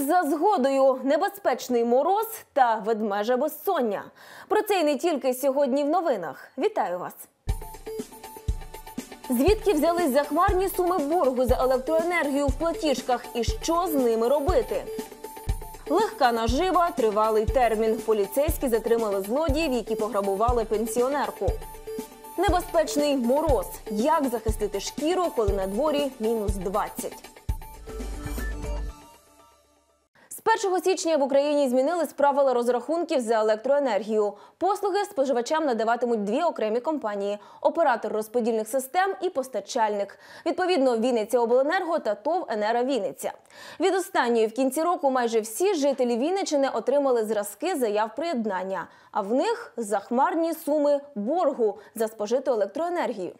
за згодою, небезпечний мороз та ведмежа безсоння. Про це й не тільки сьогодні в новинах. Вітаю вас! Звідки взялись захмарні суми боргу за електроенергію в платіжках і що з ними робити? Легка нажива, тривалий термін. Поліцейські затримали злодіїв, які пограбували пенсіонерку. Небезпечний мороз. Як захистити шкіру, коли на дворі мінус 20? З 1 січня в Україні змінились правила розрахунків за електроенергію. Послуги споживачам надаватимуть дві окремі компанії: оператор розподільних систем і постачальник. Відповідно, Вінниця Обленерго та ТОВ Енера Вінниця. Від останньої в кінці року майже всі жителі Вінничини отримали зразки заяв приєднання, а в них захмарні суми боргу за спожиту електроенергію.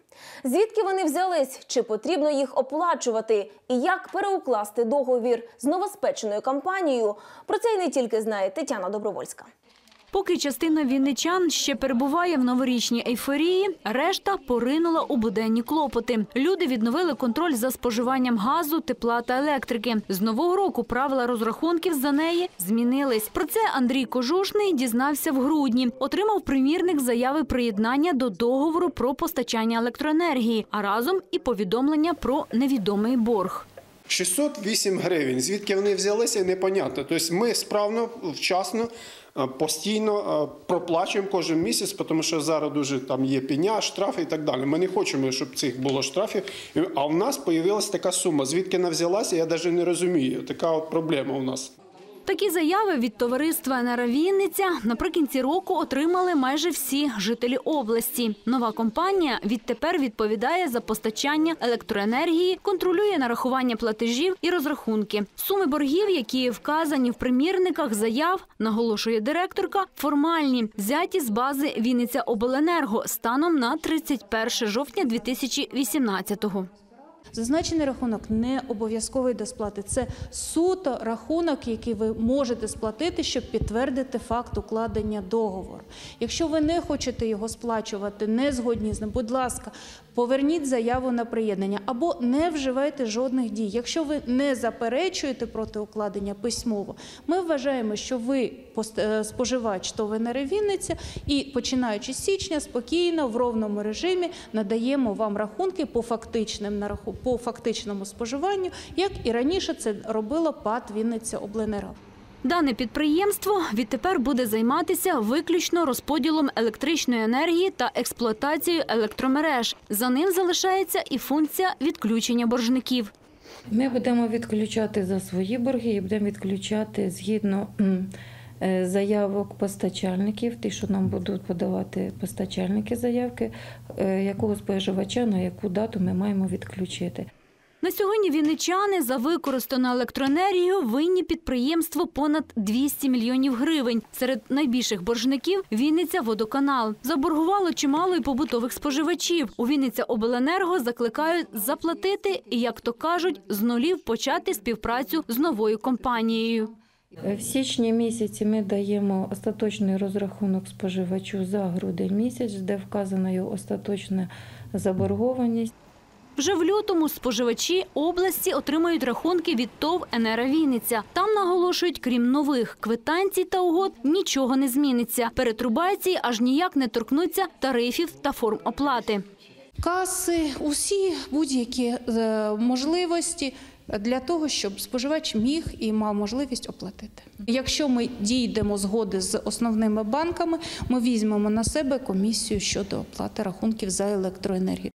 Звідки вони взялись? Чи потрібно їх оплачувати? І як переукласти договір з новоспеченою компанією? Про це й не тільки знає Тетяна Добровольська. Поки частина вінничан ще перебуває в новорічній ейфорії, решта поринула у буденні клопоти. Люди відновили контроль за споживанням газу, тепла та електрики. З нового року правила розрахунків за неї змінились. Про це Андрій Кожушний дізнався в грудні. Отримав примірник заяви приєднання до договору про постачання електроенергії, а разом і повідомлення про невідомий борг. 608 гривень. Звідки вони взялися, непонятно. Тобто ми справно, вчасно, е, постійно е, проплачуємо кожен місяць, тому що зараз дуже там є пеня, штрафи і так далі. Ми не хочемо, щоб цих було штрафів. А в нас з'явилася така сума. Звідки вона взялася, я навіть не розумію. Така от проблема у нас. Такі заяви від товариства «Енера Вінниця» наприкінці року отримали майже всі жителі області. Нова компанія відтепер відповідає за постачання електроенергії, контролює нарахування платежів і розрахунки. Суми боргів, які вказані в примірниках заяв, наголошує директорка, формальні, взяті з бази Вінниця Обленерго станом на 31 жовтня 2018-го. Зазначений рахунок не обов'язковий до сплати. Це суто рахунок, який ви можете сплатити, щоб підтвердити факт укладення договору. Якщо ви не хочете його сплачувати, не згодні з ним, будь ласка, поверніть заяву на приєднання або не вживайте жодних дій. Якщо ви не заперечуєте проти укладення письмово, ми вважаємо, що ви е, споживач ТОВ Вінниця і починаючи з січня спокійно в ровному режимі надаємо вам рахунки по фактичним по фактичному споживанню, як і раніше це робила ПАТ Вінниця Обленерго. Дане підприємство відтепер буде займатися виключно розподілом електричної енергії та експлуатацією електромереж. За ним залишається і функція відключення боржників. Ми будемо відключати за свої борги і будемо відключати згідно е, заявок постачальників, ті, що нам будуть подавати постачальники заявки, е, якого споживача на яку дату ми маємо відключити. На сьогодні вінничани за використану електроенергію винні підприємство понад 200 мільйонів гривень. Серед найбільших боржників Вінниця водоканал. Заборгувало чимало і побутових споживачів. У Вінниця Обленерго закликають заплатити і, як то кажуть, з нулів почати співпрацю з новою компанією. В січні місяці ми даємо остаточний розрахунок споживачу за грудень місяць, де вказана його остаточна заборгованість. Вже в лютому споживачі області отримають рахунки від ТОВ «Енера Вінниця». Там наголошують, крім нових квитанцій та угод, нічого не зміниться. Перетрубації аж ніяк не торкнуться тарифів та форм оплати. Каси, усі будь-які е, можливості для того, щоб споживач міг і мав можливість оплатити. Якщо ми дійдемо згоди з основними банками, ми візьмемо на себе комісію щодо оплати рахунків за електроенергію.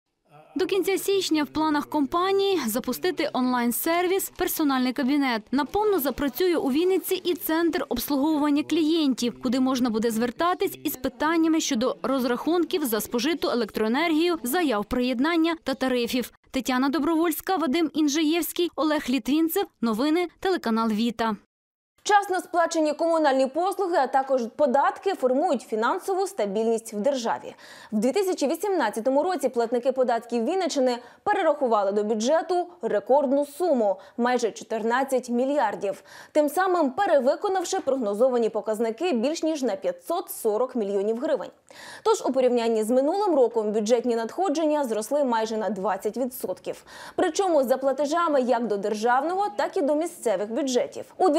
До кінця січня в планах компанії запустити онлайн-сервіс Персональний кабінет. Наповно запрацює у Вінниці і центр обслуговування клієнтів, куди можна буде звертатись із питаннями щодо розрахунків за спожиту електроенергію, заяв приєднання та тарифів. Тетяна Добровольська, Вадим Інжиєвський, Олег Літвінцев. Новини телеканал Віта. Вчасно сплачені комунальні послуги, а також податки формують фінансову стабільність в державі. В 2018 році платники податків Вінничини перерахували до бюджету рекордну суму майже 14 мільярдів, тим самим перевиконавши прогнозовані показники більш ніж на 540 мільйонів гривень. Тож у порівнянні з минулим роком бюджетні надходження зросли майже на 20%. Причому за платежами як до державного, так і до місцевих бюджетів. У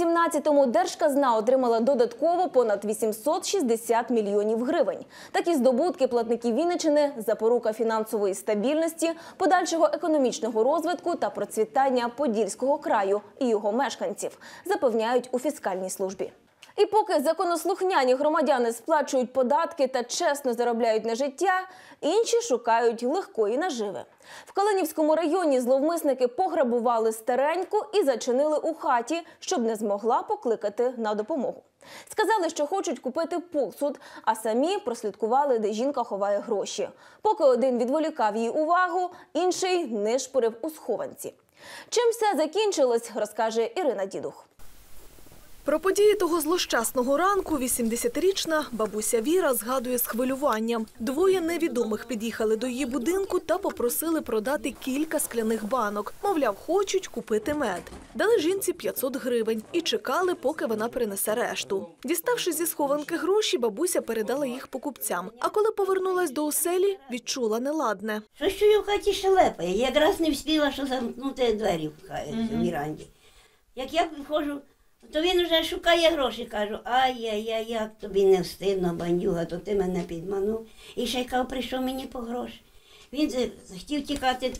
2018-му Держказна отримала додатково понад 860 мільйонів гривень. Такі здобутки платників Вінничини – запорука фінансової стабільності, подальшого економічного розвитку та процвітання Подільського краю і його мешканців, запевняють у фіскальній службі. І поки законослухняні громадяни сплачують податки та чесно заробляють на життя, інші шукають легкої наживи. В Калинівському районі зловмисники пограбували стареньку і зачинили у хаті, щоб не змогла покликати на допомогу. Сказали, що хочуть купити посуд, а самі прослідкували, де жінка ховає гроші. Поки один відволікав її увагу, інший нишпорив у схованці. Чим все закінчилось, розкаже Ірина Дідух. Про події того злощасного ранку 80-річна бабуся Віра згадує з хвилюванням. Двоє невідомих під'їхали до її будинку та попросили продати кілька скляних банок. Мовляв, хочуть купити мед. Дали жінці 500 гривень і чекали, поки вона принесе решту. Dіставши зі схованки гроші, бабуся передала їх покупцям. А коли повернулась до оселі, відчула неладне. Що чую в хаті шелепає. Я якраз не встигла, що замкнути двері в віранді. Як я приходжу, то він вже шукає гроші. Кажу, ай-яй-яй, як тобі не встидно, бандюга, то ти мене підманув. І ще й кав, прийшов мені по гроші. Він хотів тікати,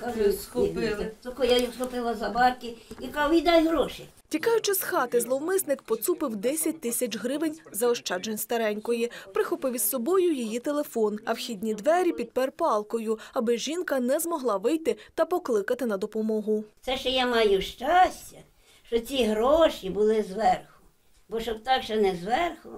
кажу, схопили. Тільки я його схопила за барки і кажу, віддай гроші. Тікаючи з хати, зловмисник поцупив 10 тисяч гривень заощаджень старенької, прихопив із собою її телефон, а вхідні двері підпер палкою, аби жінка не змогла вийти та покликати на допомогу. Це ще я маю щастя, що ці гроші були зверху. Бо щоб так, що не зверху,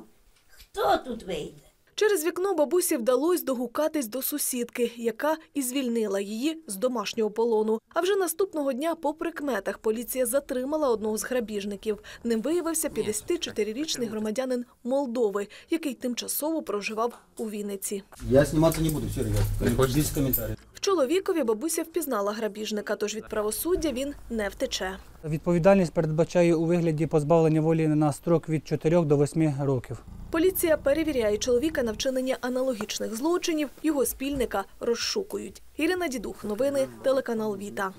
хто тут вийде? Через вікно бабусі вдалося догукатись до сусідки, яка і звільнила її з домашнього полону. А вже наступного дня, по прикметах, поліція затримала одного з грабіжників. Ним виявився 54-річний громадянин Молдови, який тимчасово проживав у Вінниці. Я сниматься не буду, все, ребят. Без комментариев. В чоловікові бабуся впізнала грабіжника, тож від правосуддя він не втече. Відповідальність передбачає у вигляді позбавлення волі на строк від 4 до 8 років. Поліція перевіряє чоловіка на вчинення аналогічних злочинів. Його спільника розшукують. Ірина Дідух, новини, телеканал Віта.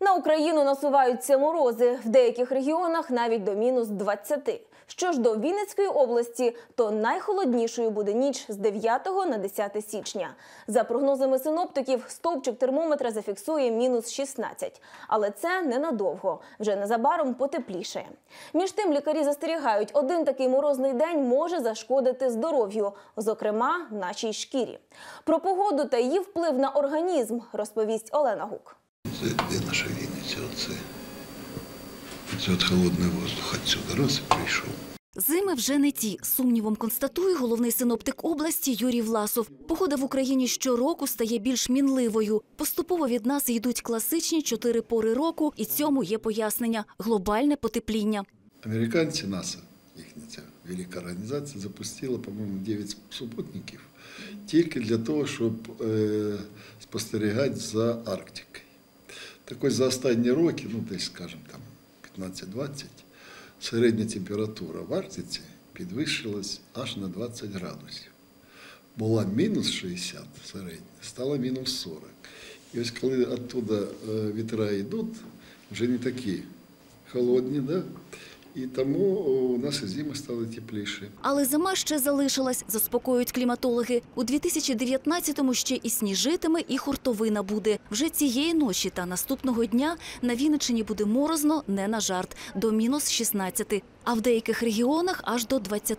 На Україну насуваються морози, в деяких регіонах навіть до мінус 20. Що ж до Вінницької області, то найхолоднішою буде ніч з 9 на 10 січня. За прогнозами синоптиків, стовпчик термометра зафіксує мінус 16. Але це ненадовго. Вже незабаром потеплішає. Між тим лікарі застерігають, один такий морозний день може зашкодити здоров'ю, зокрема нашій шкірі. Про погоду та її вплив на організм розповість Олена Гук. Це наша Вінниця? Оце. Це от холодний воздух отсюда. Раз і прийшов. Зими вже не ті. Сумнівом констатує головний синоптик області Юрій Власов. Погода в Україні щороку стає більш мінливою. Поступово від нас йдуть класичні чотири пори року, і цьому є пояснення – глобальне потепління. Американці НАСА, їхня ця велика організація, запустила, по-моєму, 9 супутників тільки для того, щоб е, спостерігати за Арктикою. Так ось за останні роки, ну десь, скажімо, там 15-20, середня температура в Арктиці підвищилась аж на 20 градусів. Була мінус 60 середня, стала мінус 40. І ось коли оттуда е, вітра йдуть, вже не такі холодні, да? І тому у нас і зима стали тепліше. Але зима ще залишилась, заспокоюють кліматологи. У 2019-му ще і сніжитиме, і хуртовина буде. Вже цієї ночі та наступного дня на Вінниччині буде морозно, не на жарт, до мінус 16 А в деяких регіонах аж до 20.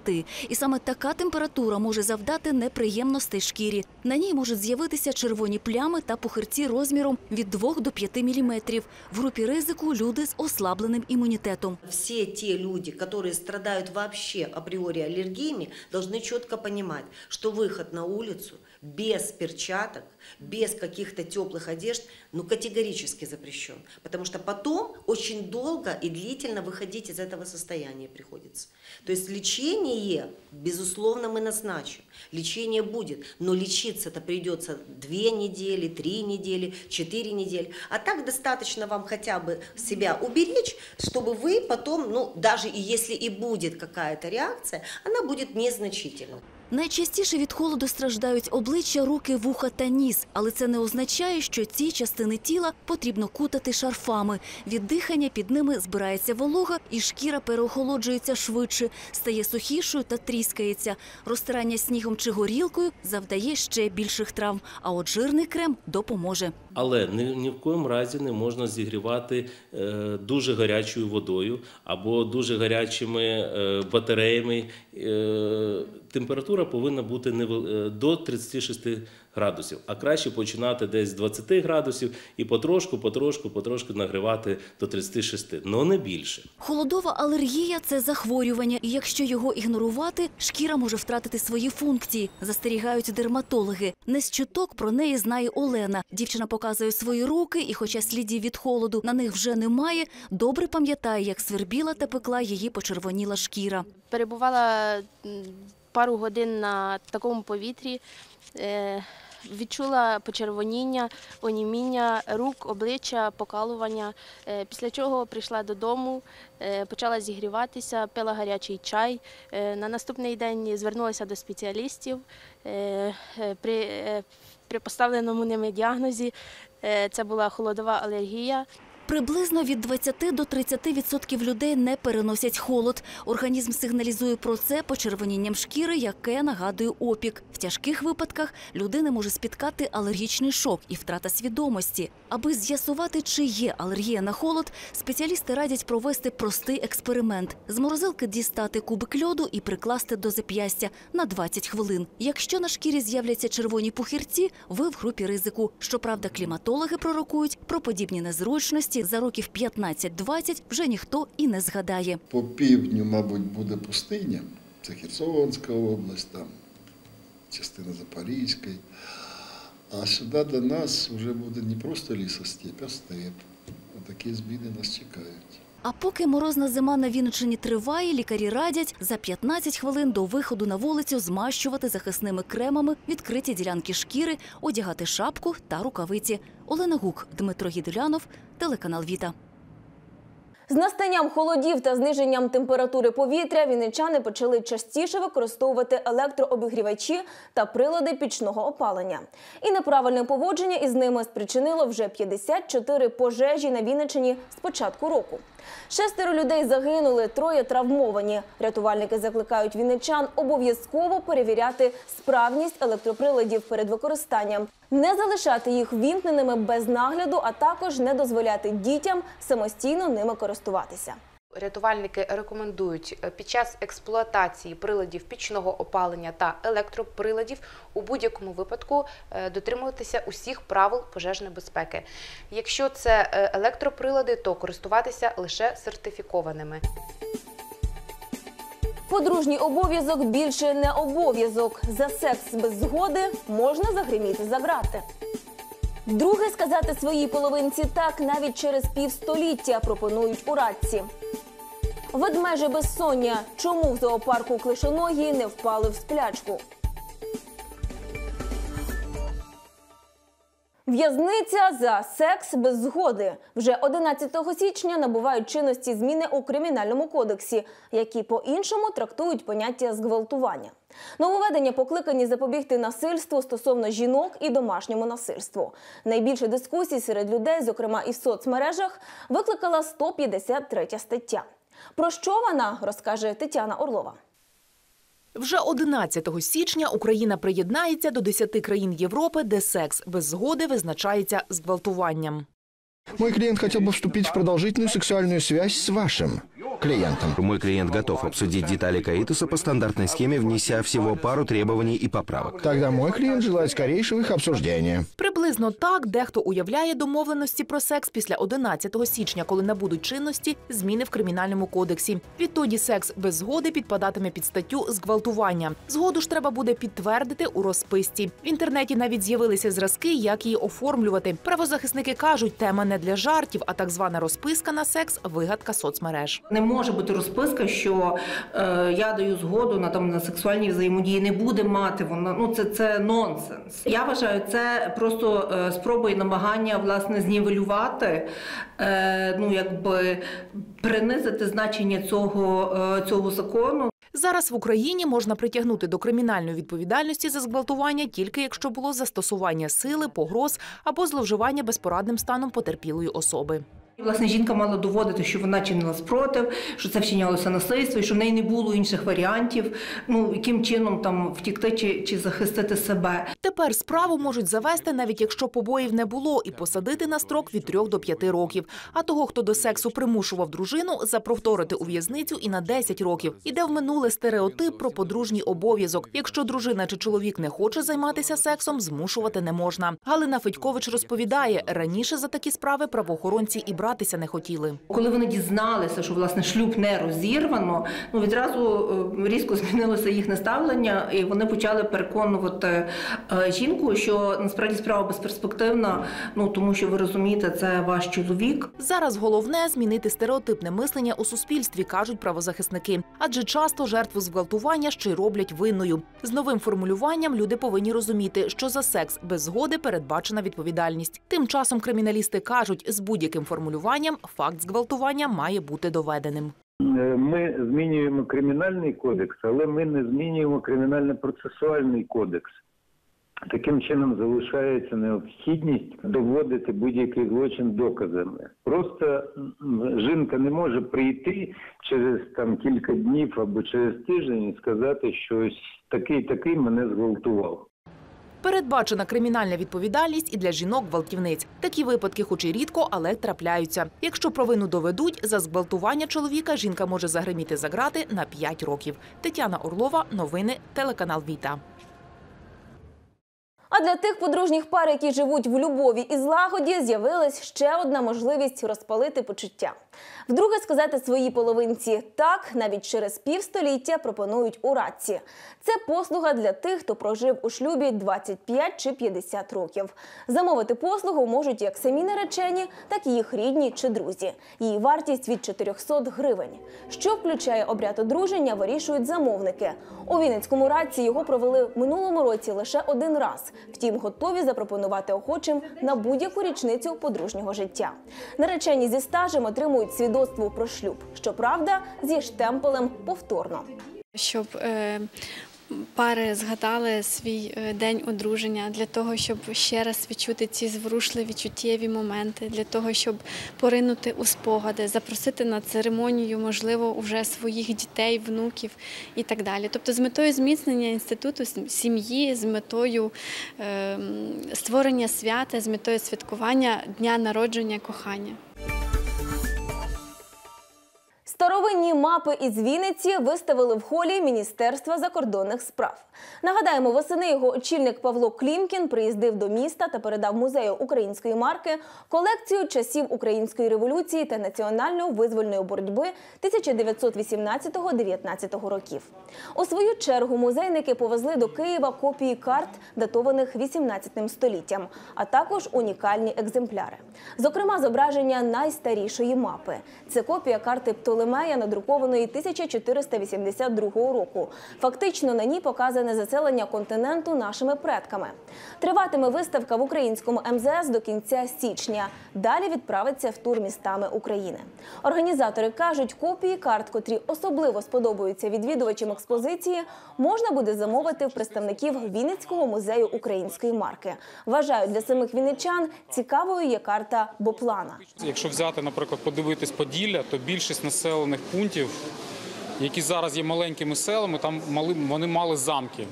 І саме така температура може завдати неприємностей шкірі. На ній можуть з'явитися червоні плями та пухирці розміром від 2 до 5 міліметрів. В групі ризику люди з ослабленим імунітетом. Все те те люди, которые страдают вообще априори аллергиями, должны четко понимать, что выход на улицу без перчаток, без каких-то теплых одежд, ну, категорически запрещен. Потому что потом очень долго и длительно выходить из этого состояния приходится. То есть лечение, безусловно, мы назначим. Лечение будет, но лечиться-то придется две недели, три недели, четыре недели. А так достаточно вам хотя бы себя уберечь, чтобы вы потом, ну, даже и если и будет какая-то реакция, она будет незначительной. Найчастіше від холоду страждають обличчя, руки, вуха та ніс, але це не означає, що ці частини тіла потрібно кутати шарфами. Від дихання під ними збирається волога, і шкіра переохолоджується швидше, стає сухішою та тріскається. Розтирання снігом чи горілкою завдає ще більших травм. А от жирний крем допоможе. Але ні, ні в коєму разі не можна зігрівати е, дуже гарячою водою або дуже гарячими е, батареями. Е, температура повинна бути до 36 градусів, а краще починати десь з 20 градусів і потрошку, потрошку, потрошку нагрівати до 36, але не більше. Холодова алергія це захворювання, і якщо його ігнорувати, шкіра може втратити свої функції, застерігають дерматологи. Не з чуток про неї знає Олена. Дівчина показує свої руки, і, хоча слідів від холоду на них вже немає, добре пам'ятає, як свербіла та пекла її почервоніла шкіра. перебувала пару годин на такому повітрі, е, відчула почервоніння, оніміння рук, обличчя, покалування. Е, Після чого прийшла додому, е, почала зігріватися, пила гарячий чай. Е, На наступний день звернулася до спеціалістів. При, поставленому ними діагнозі це була холодова алергія. Приблизно від 20 до 30 відсотків людей не переносять холод. Організм сигналізує про це почервонінням шкіри, яке нагадує опік. В тяжких випадках людини може спіткати алергічний шок і втрата свідомості. Аби з'ясувати, чи є алергія на холод, спеціалісти радять провести простий експеримент: з морозилки дістати кубик льоду і прикласти до зап'ястя на 20 хвилин. Якщо на шкірі з'являться червоні пухірці, ви в групі ризику. Щоправда, кліматологи пророкують про подібні незручності за років 15-20 вже ніхто і не згадає. По півдню, мабуть, буде пустиня. Це Херсонська область, там частина Запорізької. А сюди до нас вже буде не просто лісостеп, а степ. Отакі зміни нас чекають. А поки морозна зима на Вінниччині триває, лікарі радять за 15 хвилин до виходу на вулицю змащувати захисними кремами відкриті ділянки шкіри, одягати шапку та рукавиці. Олена Гук, Дмитро Гідулянов, телеканал Віта. З настанням холодів та зниженням температури повітря вінничани почали частіше використовувати електрообігрівачі та прилади пічного опалення. І неправильне поводження із ними спричинило вже 54 пожежі на Вінниччині з початку року. Шестеро людей загинули, троє травмовані. Рятувальники закликають вінничан обов'язково перевіряти справність електроприладів перед використанням, не залишати їх вімкненими без нагляду, а також не дозволяти дітям самостійно ними користуватися. Рятувальники рекомендують е, під час експлуатації приладів пічного опалення та електроприладів у будь-якому випадку е, дотримуватися усіх правил пожежної безпеки. Якщо це е, електроприлади, то користуватися лише сертифікованими. Подружній обов'язок більше не обов'язок. За секс без згоди можна загриміти за грати. Друге сказати своїй половинці так навіть через півстоліття пропонують у радці. Ведмеже безсоння. Чому в зоопарку клишоногі не впали в сплячку? В'язниця за секс без згоди вже 11 січня набувають чинності зміни у кримінальному кодексі, які по-іншому трактують поняття зґвалтування. Нововведення покликані запобігти насильству стосовно жінок і домашньому насильству. Найбільше дискусій серед людей, зокрема і в соцмережах, викликала 153 стаття. Про що вона розкаже Тетяна Орлова. Вже 11 січня Україна приєднається до 10 країн Європи, де секс без згоди визначається зґвалтуванням. Мой клиент хотел бы вступить в продолжительную сексуальную связь с вашим. Клиентам. Мой клиент готов обсудить детали Каитуса по стандартной схеме, внеся всего пару требований и поправок. Тогда мой клиент желает скорейшего их обсуждения. Приблизно так дехто уявляє домовленості про секс після 11 січня, коли набудуть чинності зміни в кримінальному кодексі. Відтоді секс без згоди підпадатиме під статтю зґвалтування. Згоду ж треба буде підтвердити у розписці. В інтернеті навіть з'явилися зразки, як її оформлювати. Правозахисники кажуть, тема не для жартів, а так звана розписка на секс вигадка соцмереж. Не може бути розписка, що е, я даю згоду на там на сексуальні взаємодії. Не буде мати вона. Ну це, це нонсенс. Я вважаю, це просто е, спроба і намагання власне знівелювати, е, ну якби принизити значення цього, е, цього закону. Зараз в Україні можна притягнути до кримінальної відповідальності за зґвалтування тільки якщо було застосування сили, погроз або зловживання безпорадним станом потерпілої особи. Власне, жінка мала доводити, що вона чинила спротив, що це вчинялося насильство, і що в неї не було інших варіантів. Ну яким чином там втікти чи, чи захистити себе. Тепер справу можуть завести, навіть якщо побоїв не було, і посадити на строк від 3 до 5 років. А того, хто до сексу примушував дружину, запроторити у в'язницю і на 10 років. Іде в минуле стереотип про подружній обов'язок. Якщо дружина чи чоловік не хоче займатися сексом, змушувати не можна. Галина Федькович розповідає, раніше за такі справи правоохоронці і братися не хотіли. Коли вони дізналися, що власне шлюб не розірвано, ну відразу е, різко змінилося їхнє ставлення, і вони почали переконувати е, жінку, що насправді справа безперспективна. Ну тому що ви розумієте, це ваш чоловік. Зараз головне змінити стереотипне мислення у суспільстві, кажуть правозахисники. Адже часто жертву зґвалтування ще й роблять винною. З новим формулюванням люди повинні розуміти, що за секс без згоди передбачена відповідальність. Тим часом криміналісти кажуть, з будь-яким формулюванням факт зґвалтування має бути доведеним. Е, Ми змінюємо кримінальний кодекс, але ми не змінюємо кримінально-процесуальний кодекс. Таким чином залишається необхідність доводити будь-який злочин доказами. Просто жінка не може прийти через там кілька днів або через тиждень і сказати, що ось такий такий мене зґвалтував. Передбачена кримінальна відповідальність і для жінок-гвалтівниць. Такі випадки, хоч і рідко, але трапляються. Якщо провину доведуть, за зґвалтування чоловіка жінка може загриміти за грати на 5 років. Тетяна Орлова, новини, телеканал Віта. А для тих подружніх пар, які живуть в любові і злагоді, з'явилась ще одна можливість розпалити почуття. Вдруге сказати своїй половинці так навіть через півстоліття пропонують у радці. Це послуга для тих, хто прожив у шлюбі 25 чи 50 років. Замовити послугу можуть як самі наречені, так і їх рідні чи друзі. Її вартість від 400 гривень. Що включає обряд одруження, вирішують замовники. У Вінницькому радці його провели в минулому році лише один раз. Втім, готові запропонувати охочим на будь-яку річницю подружнього життя. Наречені зі стажем отримують свідоцтво про шлюб. Щоправда, зі штемпелем повторно. щоб е, пари згадали свій е, день одруження, для того, щоб ще раз відчути ці зворушливі чуттєві моменти, для того, щоб поринути у спогади, запросити на церемонію, можливо, вже своїх дітей, внуків і так далі. Тобто, з метою зміцнення інституту сім'ї, з метою е, створення свята, з метою святкування дня народження кохання. Старовинні мапи із Вінниці виставили в холі Міністерства закордонних справ. Нагадаємо, восени його очільник Павло Клімкін приїздив до міста та передав музею української марки колекцію часів української революції та національно-визвольної боротьби 1918-19 років. У свою чергу музейники повезли до Києва копії карт, датованих 18 століттям, а також унікальні екземпляри. Зокрема, зображення найстарішої мапи. Це копія карти Птолемея, надрукованої 1482 року. Фактично на ній показане заселення континенту нашими предками. Триватиме виставка в українському МЗС до кінця січня. Далі відправиться в тур містами України. Організатори кажуть, копії карт, котрі особливо сподобаються відвідувачам експозиції, можна буде замовити в представників Вінницького музею української марки. Вважають для самих вінничан цікавою є карта Боплана. Якщо взяти, наприклад, подивитись Поділля, то більшість населених пунктів, які зараз є маленькими селами, там мали, вони мали замки.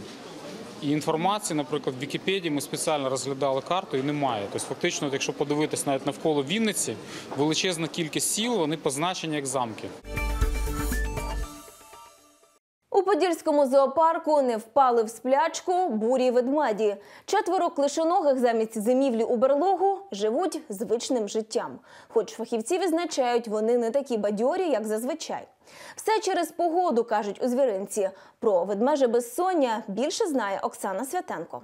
І інформації, наприклад, в Вікіпедії ми спеціально розглядали карту і немає. Тобто, фактично, якщо подивитись навіть навколо Вінниці, величезна кількість сіл, вони позначені як замки. У Подільському зоопарку не впали в сплячку бурі ведмеді. Четверо клишоногих замість зимівлі у берлогу живуть звичним життям. Хоч фахівці відзначають, вони не такі бадьорі, як зазвичай. Все через погоду, кажуть у звіринці. Про ведмеже безсоння більше знає Оксана Святенко.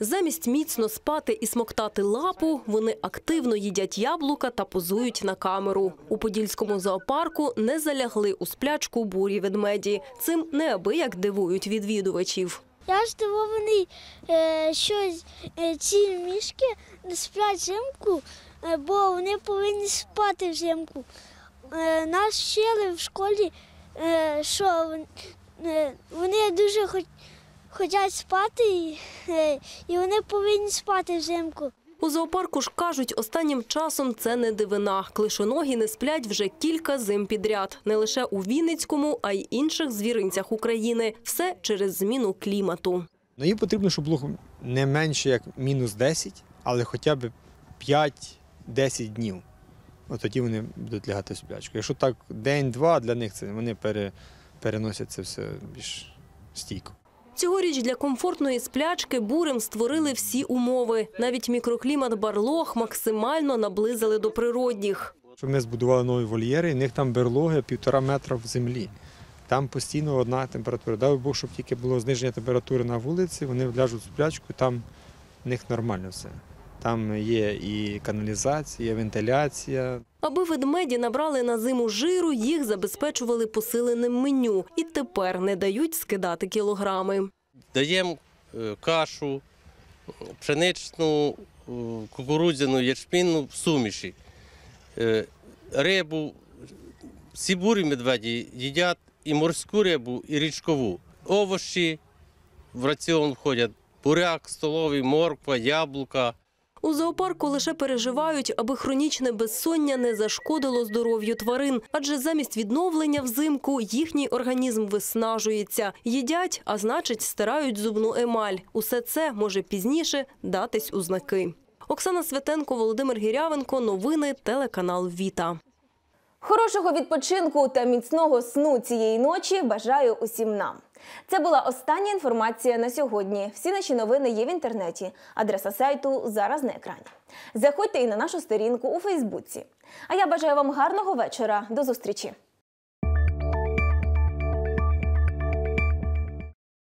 Замість міцно спати і смоктати лапу, вони активно їдять яблука та позують на камеру. У Подільському зоопарку не залягли у сплячку бурі ведмеді. Цим неабияк дивують відвідувачів. Я здивований, е, що е, ці мішки сплять взимку, е, бо вони повинні спати взимку. Нас вчили в школі, що вони дуже хоч- хочуть спати, і, е, і вони повинні спати взимку. У зоопарку ж кажуть, останнім часом це не дивина. Клишоногі не сплять вже кілька зим підряд. Не лише у Вінницькому, а й інших звіринцях України. Все через зміну клімату. Ну, їм потрібно, щоб було не менше як мінус 10, але хоча б 5-10 днів. От тоді вони будуть лягати в сплячку. Якщо так день-два, для них це вони пере, переносять це все більш стійко. Цьогоріч для комфортної сплячки бурем створили всі умови. Навіть мікроклімат барлог максимально наблизили до природних. Ми збудували нові вольєри, і в них там берлоги півтора метра в землі. Там постійно одна температура. Дай Бог, щоб тільки було зниження температури на вулиці, вони вляжуть в сплячку, там в них нормально все. Там є і каналізація, вентиляція. Аби ведмеді набрали на зиму жиру, їх забезпечували посиленим меню і тепер не дають скидати кілограми. Даємо е, кашу, пшеничну, е, кукурудзяну, ячмінну в суміші. Е, Рибу, всі бурі медведі їдять і морську рибу, і річкову. Овочі в раціон входять буряк, столовий, морква, яблука. У зоопарку лише переживають, аби хронічне безсоння не зашкодило здоров'ю тварин, адже замість відновлення взимку їхній організм виснажується. Їдять, а значить, стирають зубну емаль. Усе це може пізніше датись у знаки. Оксана Святенко, Володимир Гірявенко. Новини телеканал Віта. Хорошого відпочинку та міцного сну цієї ночі бажаю усім нам. Це була остання інформація на сьогодні. Всі наші новини є в інтернеті. Адреса сайту зараз на екрані. Заходьте і на нашу сторінку у Фейсбуці. А я бажаю вам гарного вечора. До зустрічі!